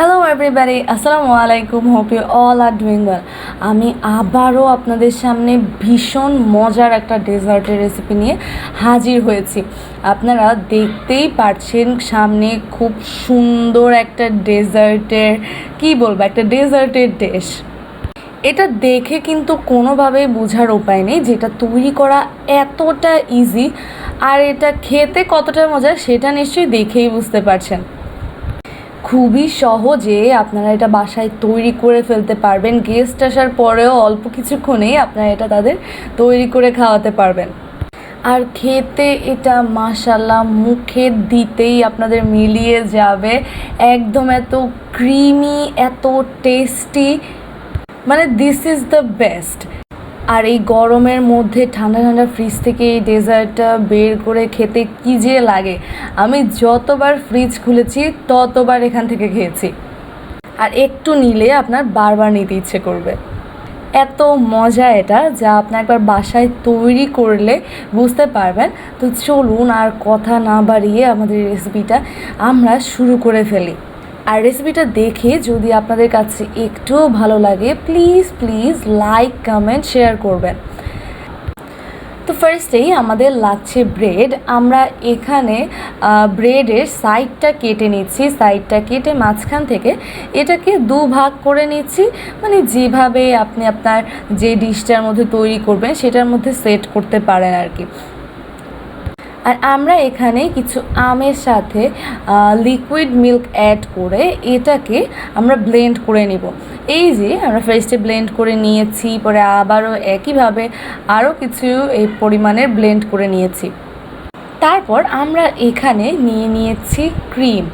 Hello everybody আসসালামু আলাইকুম hope you all are doing well আমি আবারও আপনাদের সামনে ভীষণ মজার একটা ডেজার্টের রেসিপি নিয়ে হাজির হয়েছি। আপনারা দেখতেই পারছেন সামনে খুব সুন্দর একটা ডেজার্টের, কি বলব, একটা ডেজার্টের ডিশ এটা দেখে কিন্তু কোনোভাবেই বোঝার উপায় নেই যেটা তৈরি করা এতটা ইজি আর এটা খেতে কতটা মজা সেটা নিশ্চয়ই দেখেই বুঝতে পারছেন। খুবই সহজে আপনারা এটা বাসায় তৈরি করে ফেলতে পারবেন। গেস্ট আসার পরেও অল্প কিছুক্ষণেই আপনারা এটা তাদের তৈরি করে খাওয়াতে পারবেন। আর খেতে এটা মাশাল্লাহ মুখে দিতেই আপনাদের মিলিয়ে যাবে। একদম এত ক্রিমি এত টেস্টি মানে দিস ইজ দ্য বেস্ট আর এই গরমের মধ্যে ঠান্ডা ঠান্ডা ফ্রিজ থেকে এই ডেজার্টটা বের করে খেতে কী যে লাগে। আমি যতবার ফ্রিজ খুলেছি, ততবার এখান থেকে খেয়েছি। আর একটু নিলে আপনার বারবার নিতে ইচ্ছে করবে। এত মজা এটা যা আপনি একবার বাসায় তৈরি করলে বুঝতে পারবেন। তো চলুন আর কথা না বাড়িয়ে আমাদের রেসিপিটা আমরা শুরু করে ফেলি। আর রেসিপিটা দেখে যদি আপনাদের কাছে একটুও ভালো লাগে please please like comment share করবেন। তো ফার্স্টেই আমাদের লাগছে ব্রেড আমরা এখানে ব্রেডের সাইডটা কেটে নিচ্ছি সাইডটা কেটে মাঝখান থেকে এটাকে দু ভাগ করে নিচ্ছি। মানে যেভাবে আপনি আপনার যে ডিশটার মধ্যে তৈরি করবেন, সেটার মধ্যে সেট করতে পারেন আর কি। আর আমরা এখানে কিছু আমের সাথে লিকুইড মিল্ক অ্যাড করে এটাকে আমরা ব্লেন্ড করে নিব। এই যে আমরা ফার্স্টে ব্লেন্ড করে নিয়েছি, পরে আবারও একইভাবে আরও কিছু এই পরিমাণের ব্লেন্ড করে নিয়েছি। তারপর আমরা এখানে নিয়ে নিয়েছি ক্রিম।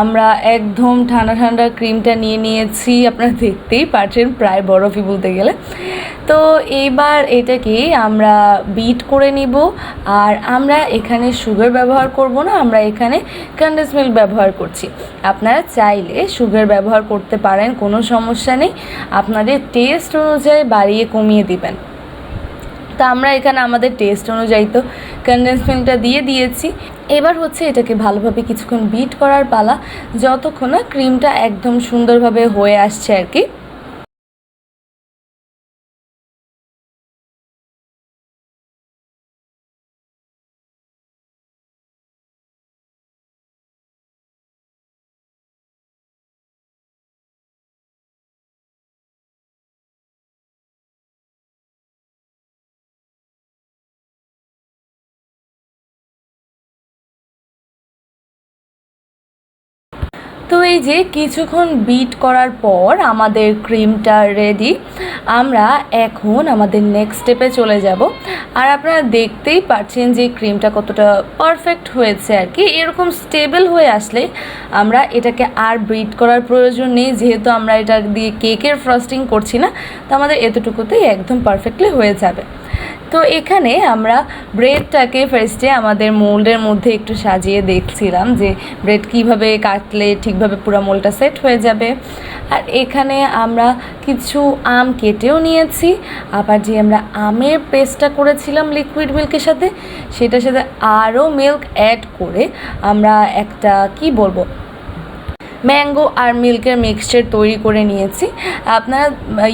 আমরা একদম ঠান্ডা ঠান্ডা ক্রিমটা নিয়ে নিয়েছি, আপনারা দেখতেই পারছেন প্রায় বরফই বলতে গেলে। তো এবার এটাকে আমরা বিট করে নিব, আর আমরা এখানে সুগার ব্যবহার করব না, আমরা এখানে কন্ডেন্স মিল্ক ব্যবহার করছি। আপনারা চাইলে সুগার ব্যবহার করতে পারেন, কোনো সমস্যা নেই। আপনাদের টেস্ট অনুযায়ী বাড়িয়ে কমিয়ে দিবেন। তো আমরা এখানে আমাদের টেস্ট অনুযায়ী তো কন্ডেন্স মিল্কটা দিয়ে দিয়েছি। এবার হচ্ছে এটাকে ভালোভাবে কিছুক্ষণ বিট করার পালা, যতক্ষণ না ক্রিমটা একদম সুন্দরভাবে হয়ে আসছে আর কি। তো এই যে কিছুক্ষণ বিট করার পর আমাদের ক্রিমটা রেডি আমরা এখন আমাদের নেক্সট স্টেপে চলে যাব। আর আপনারা দেখতেই পাচ্ছেন যে ক্রিমটা কতটা পারফেক্ট হয়েছে আর কি। এরকম স্টেবল হয়ে আসলে আমরা এটাকে আর বিট করার প্রয়োজন নেই, যেহেতু আমরা এটা দিয়ে কেকের ফ্রস্টিং করছি না, তো আমাদের এতটুকুতেই একদম পারফেক্টলি হয়ে যাবে। তো এখানে আমরা ব্রেডটাকে ফার্স্টে আমাদের মোল্ডের মধ্যে একটু সাজিয়ে দেখছিলাম যে ব্রেড কীভাবে কাটলে ঠিকভাবে পুরো মোলটা সেট হয়ে যাবে। আর এখানে আমরা কিছু আম কেটেও নিয়েছি। আবার যে আমরা আমের পেস্টটা করেছিলাম লিকুইড মিল্কের সাথে, সেটার সাথে আরও মিল্ক অ্যাড করে আমরা একটা, কি বলব ম্যাঙ্গো আর মিল্কের মিক্সচার তৈরি করে নিয়েছি। আপনারা,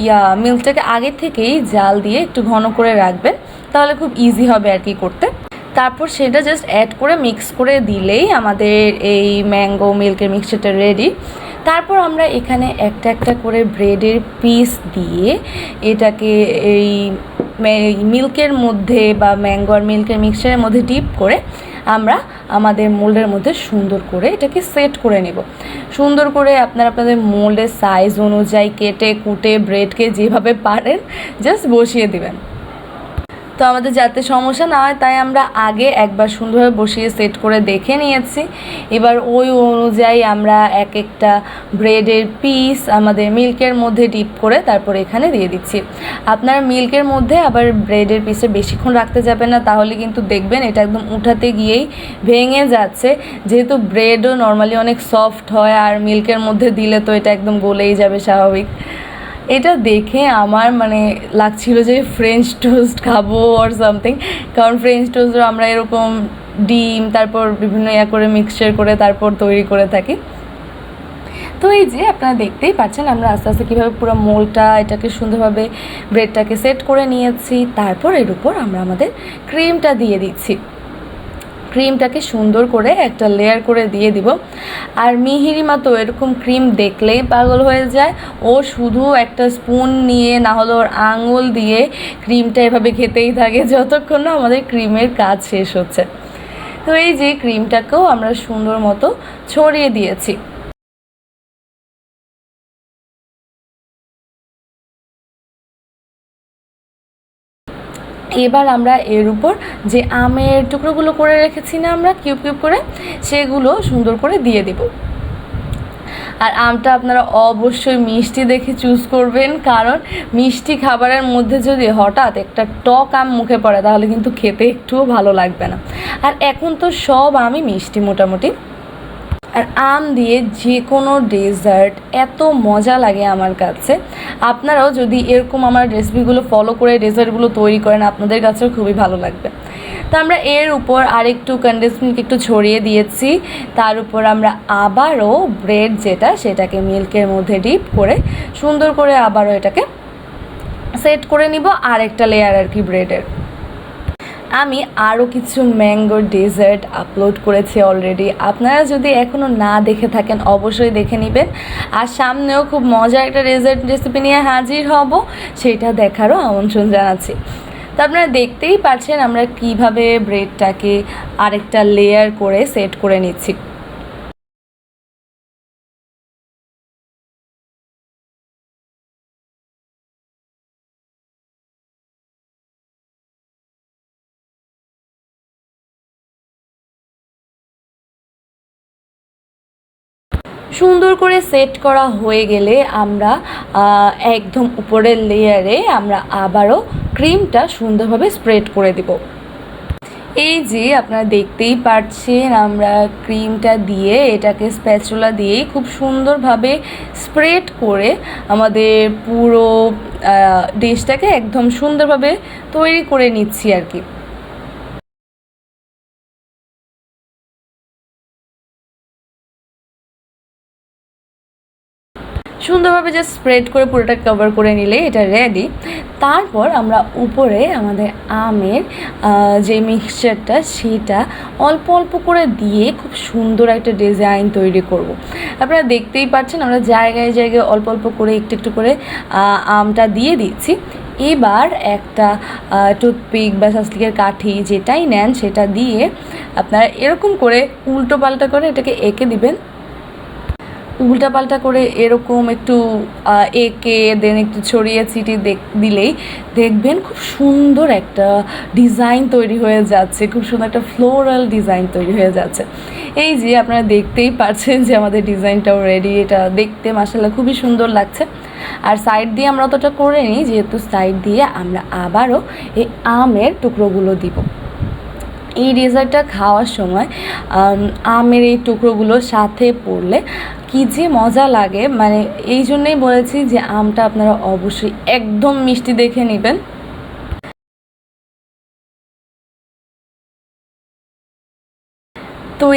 ইয়া, মিল্কটাকে আগে থেকেই জাল দিয়ে একটু ঘন করে রাখবেন, তাহলে খুব ইজি হবে আর কি করতে। তারপর সেটা জাস্ট অ্যাড করে মিক্স করে দিলেই আমাদের এই ম্যাঙ্গো, মিল্কের মিক্সচারটা রেডি তারপর আমরা এখানে একটা একটা করে ব্রেডের পিস দিয়ে এটাকে এই মিল্কের মধ্যে বা ম্যাঙ্গো আর মিল্কের মিক্সচারের মধ্যে ডিপ করে আমরা আমাদের মোল্ডের মধ্যে সুন্দর করে এটাকে সেট করে নেব। সুন্দর করে আপনারা আপনাদের মোল্ডের সাইজ অনুযায়ী কেটে, কুটে ব্রেডকে যেভাবে পারেন জাস্ট বসিয়ে দেবেন। তো আমাদের যাতে সমস্যা না হয়, তাই আমরা আগে একবার সুন্দরভাবে বসিয়ে সেট করে দেখে নিয়েছি। এবার ওই অনুযায়ী আমরা এক একটা ব্রেডের পিস আমাদের মিল্কের মধ্যে ডিপ করে তারপর এখানে দিয়ে দিচ্ছি। আপনার মিল্কের মধ্যে আবার ব্রেডের পিসে বেশিক্ষণ রাখতে যাবেন না, তাহলে কিন্তু দেখবেন এটা একদম উঠাতে গিয়েই ভেঙে যাচ্ছে। যেহেতু ব্রেডও নর্মালি অনেক সফট হয়, আর মিল্কের মধ্যে দিলে তো এটা একদম গলেই যাবে স্বাভাবিক। এটা দেখে আমার মানে লাগছিল যে ফ্রেঞ্চ টোস্ট খাব অর সামথিং কারণ ফ্রেঞ্চ টোস্ট আমরা এরকম ডিম, তারপর বিভিন্ন ইয়া করে মিক্সচার করে তারপর তৈরি করে থাকি। তো এই যে আপনারা দেখতেই পাচ্ছেন, আমরা আস্তে আস্তে কীভাবে পুরো মোলটা এটাকে সুন্দরভাবে ব্রেডটাকে সেট করে নিয়েছি, তারপর এর উপর আমরা আমাদের ক্রিমটা দিয়ে দিচ্ছি। ক্রিমটাকে সুন্দর করে একটা লেয়ার করে দিয়ে দিব। আর মিহিরিমা তো এরকম ক্রিম দেখলেই পাগল হয়ে যায়। ও শুধু একটা স্পুন নিয়ে, না হলে ওর আঙুল দিয়ে ক্রিমটা এভাবে খেতেই থাকে যতক্ষণ না আমাদের ক্রিমের কাজ শেষ হচ্ছে। তো এই যে ক্রিমটাকেও আমরা সুন্দর মতো ছড়িয়ে দিয়েছি। এবার আমরা এর উপর যে আমের টুকরোগুলো করে রেখেছি না আমরা, কিউব কিউব করে, সেগুলো সুন্দর করে দিয়ে দেব। আর আমটা আপনারা অবশ্যই মিষ্টি দেখে চুজ করবেন, কারণ মিষ্টি খাবারের মধ্যে যদি হঠাৎ একটা টক আম মুখে পড়ে, তাহলে কিন্তু খেতে একটুও ভালো লাগবে না। আর এখন তো সব আমি মিষ্টি মোটামুটি। আর আম দিয়ে যে কোনো ডেজার্ট এত মজা লাগে আমার কাছে। আপনারাও যদি এরকম আমার রেসিপিগুলো ফলো করে ডেজার্টগুলো তৈরি করেন, আপনাদের কাছেও খুবই ভালো লাগবে। তো আমরা এর উপর আরেকটু কন্ডেন্স একটু ছড়িয়ে দিয়েছি। তার উপর আমরা আবারও ব্রেড যেটা, সেটাকে মিল্কের মধ্যে ডিপ করে সুন্দর করে আবারও এটাকে সেট করে নিব আরেকটা লেয়ার আর কি ব্রেডের আমি আরও কিছু ম্যাঙ্গো ডেজার্ট আপলোড করেছি অলরেডি আপনারা যদি এখনও না দেখে থাকেন, অবশ্যই দেখে নেবেন। আর সামনেও খুব মজার একটা ডেজার্ট রেসিপি নিয়ে হাজির হব, সেটা দেখারও আমন্ত্রণ জানাচ্ছি। তো আপনারা দেখতেই পাচ্ছেন আমরা কীভাবে ব্রেডটাকে আরেকটা লেয়ার করে সেট করে নিচ্ছি। সুন্দর করে সেট করা হয়ে গেলে আমরা একদম উপরের লেয়ারে আমরা আবারও ক্রিমটা সুন্দরভাবে স্প্রেড করে দেব। এই যে আপনারা দেখতেই পাচ্ছেন আমরা ক্রিমটা দিয়ে এটাকে স্প্যাচুলা দিয়েই খুব সুন্দরভাবে স্প্রেড করে আমাদের পুরো ডিশটাকে একদম সুন্দরভাবে তৈরি করে নিচ্ছি আর কি। সুন্দরভাবে জাস্ট স্প্রেড করে পুরোটা কভার করে নিলে এটা রেডি তারপর আমরা উপরে আমাদের আমের যে মিক্সচারটা সেটা অল্প অল্প করে দিয়ে খুব সুন্দর একটা ডিজাইন তৈরি করব। আপনারা দেখতেই পাচ্ছেন আমরা জায়গায় জায়গায় অল্প অল্প করে একটু একটু করে আমটা দিয়ে দিচ্ছি। এবার একটা টুথপিক বা সাস্টিকের কাঠি যেটাই নেন সেটা দিয়ে আপনারা এরকম করে উল্টো পাল্টা করে এটাকে এঁকে দিবেন। উল্টাপাল্টা করে এরকম একটু এঁকে দেন একটু ছড়িয়ে ছিটিয়ে দেখ- দিলেই দেখবেন খুব সুন্দর একটা ডিজাইন তৈরি হয়ে যাচ্ছে। খুব সুন্দর একটা ফ্লোরাল ডিজাইন তৈরি হয়ে যাচ্ছে। এই যে আপনারা দেখতেই পাচ্ছেন যে আমাদের ডিজাইনটাও রেডি এটা দেখতে মাসাল্লাহ খুবই সুন্দর লাগছে। আর সাইড দিয়ে আমরা অতটা করে নিই, যেহেতু সাইড দিয়ে আমরা আবারও এই আমের টুকরোগুলো দিব। এই ডেজার্টটা খাওয়ার সময় আম, আমের এই টুকরোগুলো সাথে পড়লে কি যে মজা লাগে। মানে এই জন্যই বলেছি যে আমটা আপনারা অবশ্যই একদম মিষ্টি দেখে নেবেন।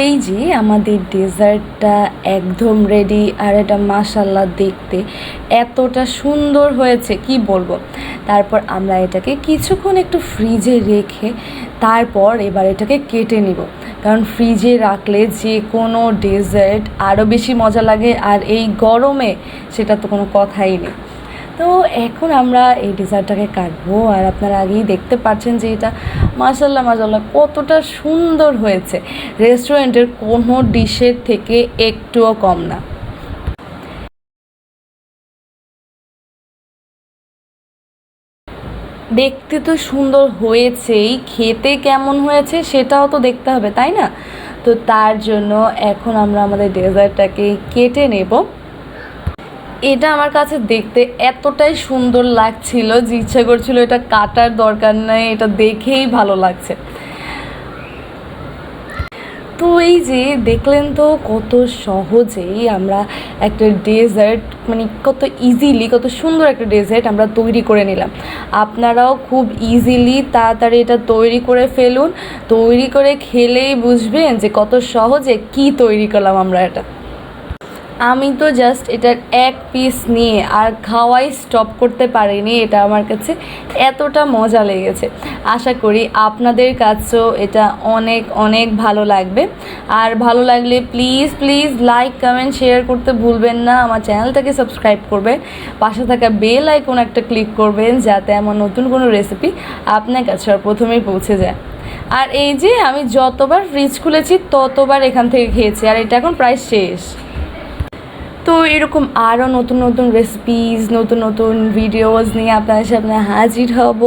এই যে আমাদের ডেজার্টটা একদম রেডি আর এটা মাসাল্লাহ দেখতে এতটা সুন্দর হয়েছে, কি বলব? তারপর আমরা এটাকে কিছুক্ষণ একটু ফ্রিজে রেখে তারপর এবার এটাকে কেটে নিব। কারণ ফ্রিজে রাখলে যে কোনো ডেজার্ট আরও বেশি মজা লাগে, আর এই গরমে সেটা তো কোনো কথাই নেই। তো এখন আমরা এই ডেজার্টটাকে কাটবো আর আপনারা আগেই দেখতে পাচ্ছেন যে এটা মাসাল্লাহ মাসাল্লাহ কতটা সুন্দর হয়েছে। রেস্টুরেন্টের কোনো ডিশের থেকে একটুও কম না। দেখতে তো সুন্দর হয়েছেই, খেতে কেমন হয়েছে সেটাও তো দেখতে হবে, তাই না? তো তার জন্য এখন আমরা আমাদের ডেজার্টটাকে কেটে নেব। এটা আমার কাছে দেখতে এতটাই সুন্দর লাগছিল, যে ইচ্ছা করছিল এটা কাটার দরকার নেই, এটা দেখেই ভালো লাগছে। তো এই যে দেখলেন তো কত সহজেই আমরা একটা ডেজার্ট মানে কত ইজিলি কত সুন্দর একটা ডেজার্ট আমরা তৈরি করে নিলাম। আপনারাও খুব ইজিলি তাড়াতাড়ি এটা তৈরি করে ফেলুন, তৈরি করে খেলেই বুঝবেন যে কত সহজে কি তৈরি করলাম আমরা এটা। আমি তো জাস্ট এটার এক পিস নিয়ে আর খাওয়াই স্টপ করতে পারিনি, এটা আমার কাছে এতটা মজা লেগেছে। আশা করি আপনাদের কাছেও এটা অনেক অনেক ভালো লাগবে। আর ভালো লাগলে please please like comment share করতে ভুলবেন না। আমার চ্যানেলটাকে সাবস্ক্রাইব করবে পাশে থাকা বেল আইকন একটা ক্লিক করবেন যাতে আমার নতুন কোনো রেসিপি আপনার কাছে আর প্রথমেই পৌঁছে যায়। আর এই যে আমি যতবার ফ্রিজ খুলেছি, ততবার এখান থেকে খেয়েছি। আর এটা এখন প্রায় শেষ। তো এরকম আরও নতুন নতুন রেসিপিস নতুন নতুন ভিডিওস নিয়ে আপনাদের সামনে হাজির হব।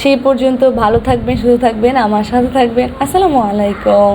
সেই পর্যন্ত ভালো থাকবেন, সুস্থ থাকবেন, আমার সাথে থাকবেন। আসসালামু আলাইকুম।